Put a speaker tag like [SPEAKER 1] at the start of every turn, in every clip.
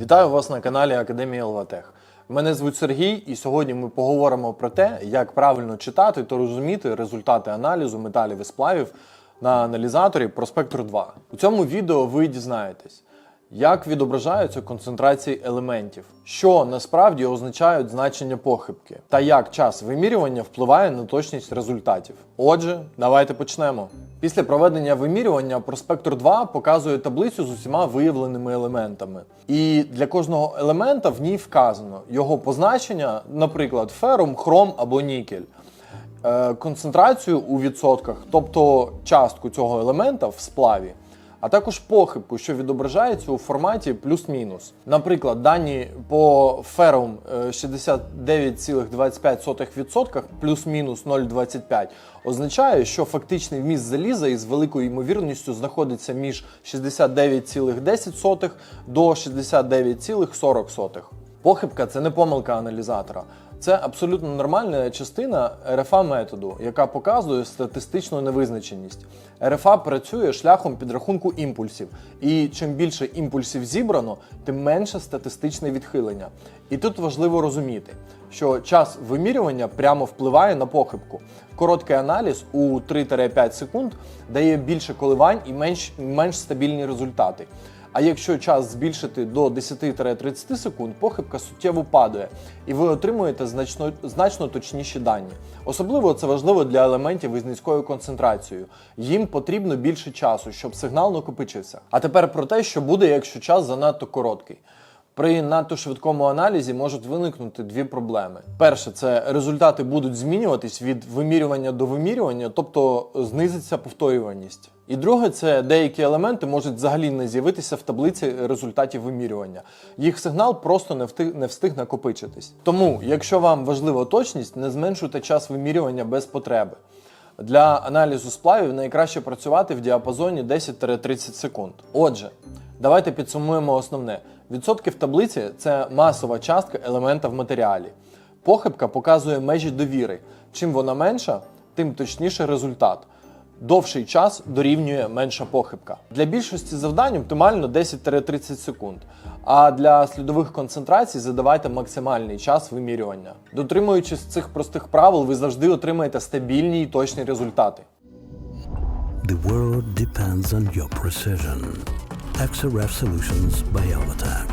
[SPEAKER 1] Вітаю вас на каналі Академії Елватех. Мене звуть Сергій, і сьогодні ми поговоримо про те, як правильно читати та розуміти результати аналізу металів і сплавів на аналізаторі Prospector 2. У цьому відео ви дізнаєтесь, як відображаються концентрації елементів, що насправді означають значення похибки, та як час вимірювання впливає на точність результатів. Отже, давайте почнемо. Після проведення вимірювання проспектор 2 показує таблицю з усіма виявленими елементами. І для кожного елемента в ній вказано його позначення, наприклад, ферум, хром або нікель е, концентрацію у відсотках, тобто частку цього елемента в сплаві, а також похибку, що відображається у форматі плюс-мінус. Наприклад, дані по е, 69,25% плюс-мінус 0,25 означає, що фактичний вміст заліза із великою ймовірністю знаходиться між 69,10 до 69,40. Похибка це не помилка аналізатора. Це абсолютно нормальна частина РФА методу, яка показує статистичну невизначеність. РФА працює шляхом підрахунку імпульсів, і чим більше імпульсів зібрано, тим менше статистичне відхилення. І тут важливо розуміти, що час вимірювання прямо впливає на похибку. Короткий аналіз у 3-5 секунд дає більше коливань і менш, менш стабільні результати. А якщо час збільшити до 10-30 секунд, похибка суттєво падає, і ви отримуєте значно, значно точніші дані. Особливо це важливо для елементів із низькою концентрацією. Їм потрібно більше часу, щоб сигнал накопичився. А тепер про те, що буде, якщо час занадто короткий. При надто швидкому аналізі можуть виникнути дві проблеми. Перше, це результати будуть змінюватись від вимірювання до вимірювання, тобто знизиться повторюваність. І друге, це деякі елементи можуть взагалі не з'явитися в таблиці результатів вимірювання. Їх сигнал просто не встиг, не встиг накопичитись. Тому, якщо вам важлива точність, не зменшуйте час вимірювання без потреби. Для аналізу сплавів найкраще працювати в діапазоні 10-30 секунд. Отже, давайте підсумуємо основне. Відсотки в таблиці це масова частка елемента в матеріалі. Похибка показує межі довіри. Чим вона менша, тим точніше результат. Довший час дорівнює менша похибка. Для більшості завдань оптимально 10-30 секунд. А для слідових концентрацій задавайте максимальний час вимірювання. Дотримуючись цих простих правил, ви завжди отримаєте стабільні і точні результати.
[SPEAKER 2] The world depends on your precision. XRF Solutions by Elvatec.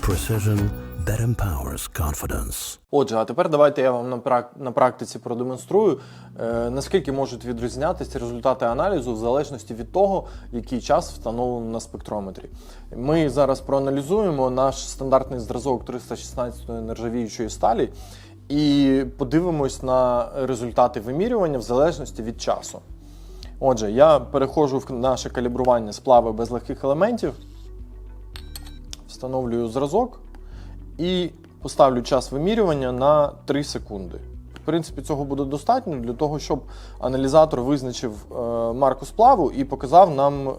[SPEAKER 2] Precision that empowers confidence.
[SPEAKER 1] Отже, а тепер давайте я вам на, прак- на практиці продемонструю, е, наскільки можуть відрізнятися результати аналізу в залежності від того, який час встановлено на спектрометрі. Ми зараз проаналізуємо наш стандартний зразок 316 нержавіючої сталі і подивимось на результати вимірювання в залежності від часу. Отже, я переходжу в наше калібрування сплави без легких елементів, встановлюю зразок і поставлю час вимірювання на 3 секунди. В принципі, цього буде достатньо для того, щоб аналізатор визначив е, марку сплаву і показав нам е,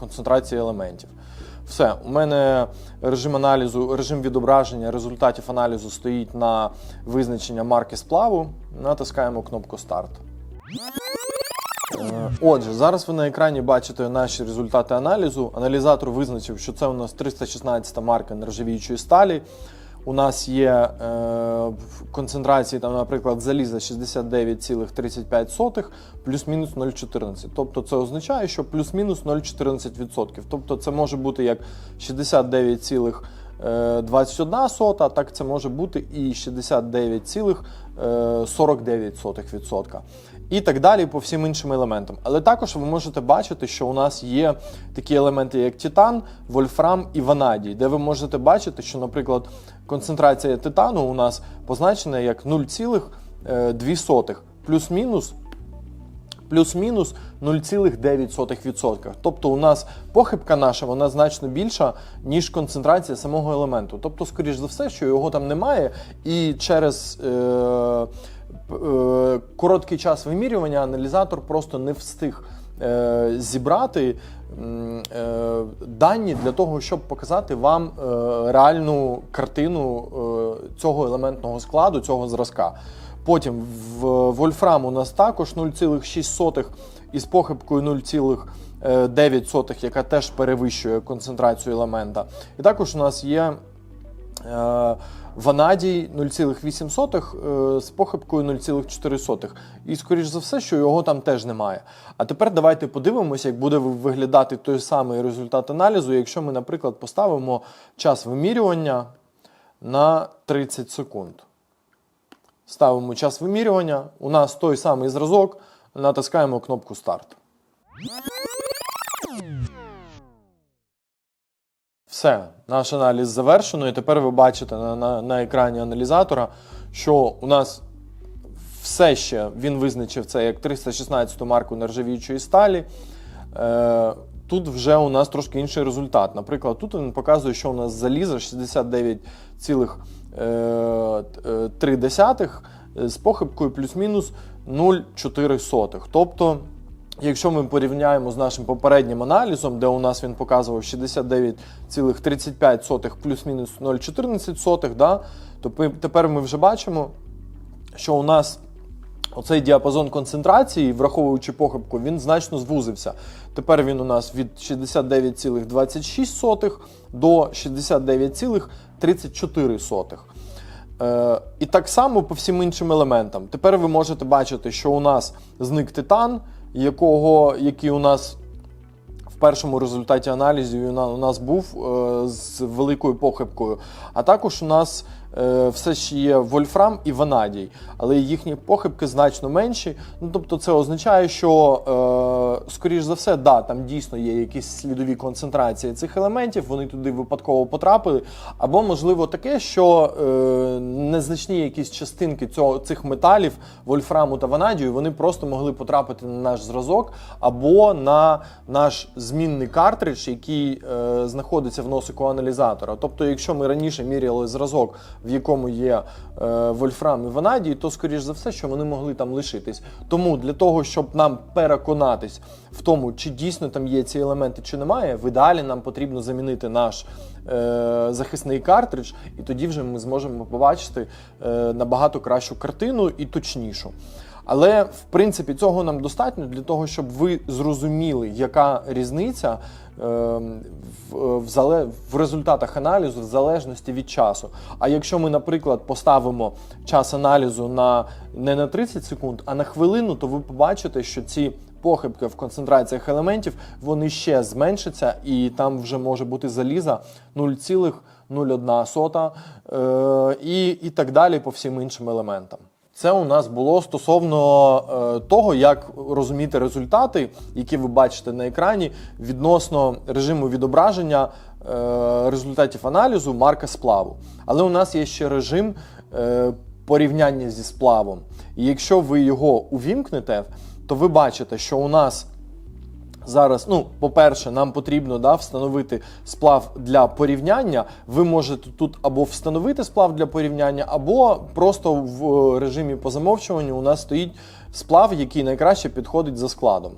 [SPEAKER 1] концентрації елементів. Все, у мене режим аналізу, режим відображення результатів аналізу стоїть на визначення марки сплаву. Натискаємо кнопку Старт. Е, Отже, зараз ви на екрані бачите наші результати аналізу. Аналізатор визначив, що це у нас 316 марка нержавіючої сталі. У нас є е, концентрації, там, наприклад, заліза 69,35, плюс-мінус 0,14. Тобто це означає, що плюс-мінус 0,14%. Тобто це може бути як 69,21 сота, так це може бути і 69,49%. І так далі по всім іншим елементам. Але також ви можете бачити, що у нас є такі елементи, як титан, вольфрам і ванадій, де ви можете бачити, що, наприклад, концентрація титану у нас позначена як 0,2, плюс-мінус плюс-мінус 0,9%. Тобто у нас похибка наша вона значно більша, ніж концентрація самого елементу. Тобто, скоріш за все, що його там немає, і через е, е, короткий час вимірювання аналізатор просто не встиг. е, Зібрати е, дані для того, щоб показати вам е, реальну картину е, цього елементного складу, цього зразка. Потім в Вольфрам у нас також 0,6 із похибкою 0,9, яка теж перевищує концентрацію елемента. І також у нас є е, ванадій 0,8 е, з похибкою 0,4. І, скоріш за все, що його там теж немає. А тепер давайте подивимося, як буде виглядати той самий результат аналізу, якщо ми, наприклад, поставимо час вимірювання на 30 секунд. Ставимо час вимірювання. У нас той самий зразок. Натискаємо кнопку старт. Все, наш аналіз завершено. І тепер ви бачите на, на, на екрані аналізатора, що у нас все ще він визначив це як 316 марку нержавіючої сталі. Е, тут вже у нас трошки інший результат. Наприклад, тут він показує, що у нас залізо 69,3 з похибкою плюс-мінус 0,4. Тобто, якщо ми порівняємо з нашим попереднім аналізом, де у нас він показував 69,35 плюс-мінус 0,14, да, то тепер ми вже бачимо, що у нас Оцей діапазон концентрації, враховуючи похибку, він значно звузився. Тепер він у нас від 69,26 до 69,34. Е, і так само по всім іншим елементам. Тепер ви можете бачити, що у нас зник титан, якого, який у нас в першому результаті аналізів у нас був е, з великою похибкою. А також у нас все ще є вольфрам і ванадій, але їхні похибки значно менші. Ну тобто, це означає, що е, скоріш за все, да, там дійсно є якісь слідові концентрації цих елементів, вони туди випадково потрапили. Або можливо таке, що е, незначні якісь частинки цього цих металів, вольфраму та ванадію, вони просто могли потрапити на наш зразок або на наш змінний картридж, який е, знаходиться в носику аналізатора. Тобто, якщо ми раніше міряли зразок, в якому є е, вольфрам і ванадій, то скоріш за все, що вони могли там лишитись. Тому для того, щоб нам переконатись в тому, чи дійсно там є ці елементи, чи немає, в ідеалі нам потрібно замінити наш е, захисний картридж, і тоді вже ми зможемо побачити е, набагато кращу картину і точнішу. Але в принципі цього нам достатньо для того, щоб ви зрозуміли, яка різниця е, в, в, результатах аналізу в залежності від часу. А якщо ми, наприклад, поставимо час аналізу на не на 30 секунд, а на хвилину, то ви побачите, що ці похибки в концентраціях елементів вони ще зменшаться, і там вже може бути заліза 0,01 е, і, і так далі по всім іншим елементам. Це у нас було стосовно е, того, як розуміти результати, які ви бачите на екрані, відносно режиму відображення е, результатів аналізу марка сплаву. Але у нас є ще режим е, порівняння зі сплавом. І якщо ви його увімкнете, то ви бачите, що у нас Зараз, ну, по-перше, нам потрібно да, встановити сплав для порівняння. Ви можете тут або встановити сплав для порівняння, або просто в е, режимі по замовчуванню у нас стоїть сплав, який найкраще підходить за складом.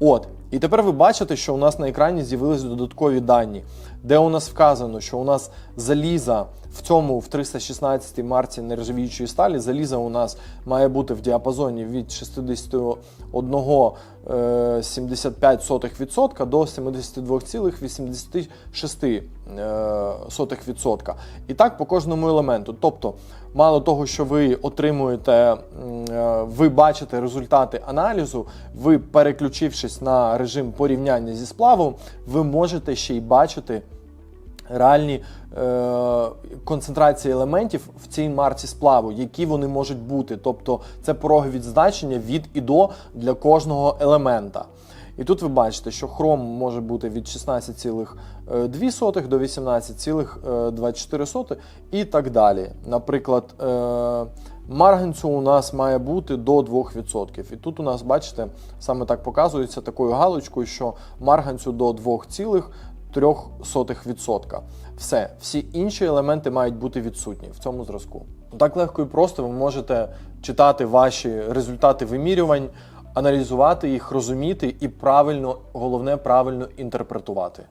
[SPEAKER 1] От, і тепер ви бачите, що у нас на екрані з'явились додаткові дані, де у нас вказано, що у нас заліза в цьому в 316 марці нержавіючої сталі, заліза у нас має бути в діапазоні від 61,75% до 72,86%. І так по кожному елементу. Тобто, мало того, що ви отримуєте, е, ви бачите результати аналізу, ви переключившись на режим порівняння зі сплавом, ви можете ще й бачити реальні е, концентрації елементів в цій марці сплаву, які вони можуть бути. Тобто це пороги відзначення від і до для кожного елемента. І тут ви бачите, що хром може бути від 16,2 до 18,24 і так далі. Наприклад, е, марганцю у нас має бути до 2%. І тут у нас, бачите, саме так показується такою галочкою, що марганцю до 2,3%. Все, всі інші елементи мають бути відсутні в цьому зразку. Так легко і просто ви можете читати ваші результати вимірювань, аналізувати їх, розуміти і правильно, головне, правильно інтерпретувати.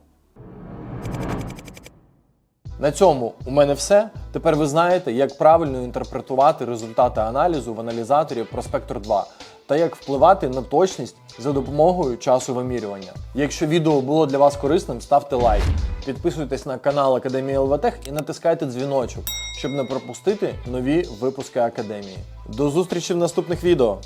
[SPEAKER 1] На цьому у мене все. Тепер ви знаєте, як правильно інтерпретувати результати аналізу в аналізаторі Prospector 2. Та як впливати на точність за допомогою часу вимірювання. Якщо відео було для вас корисним, ставте лайк, підписуйтесь на канал Академії ЛВТех і натискайте дзвіночок, щоб не пропустити нові випуски Академії. До зустрічі в наступних відео!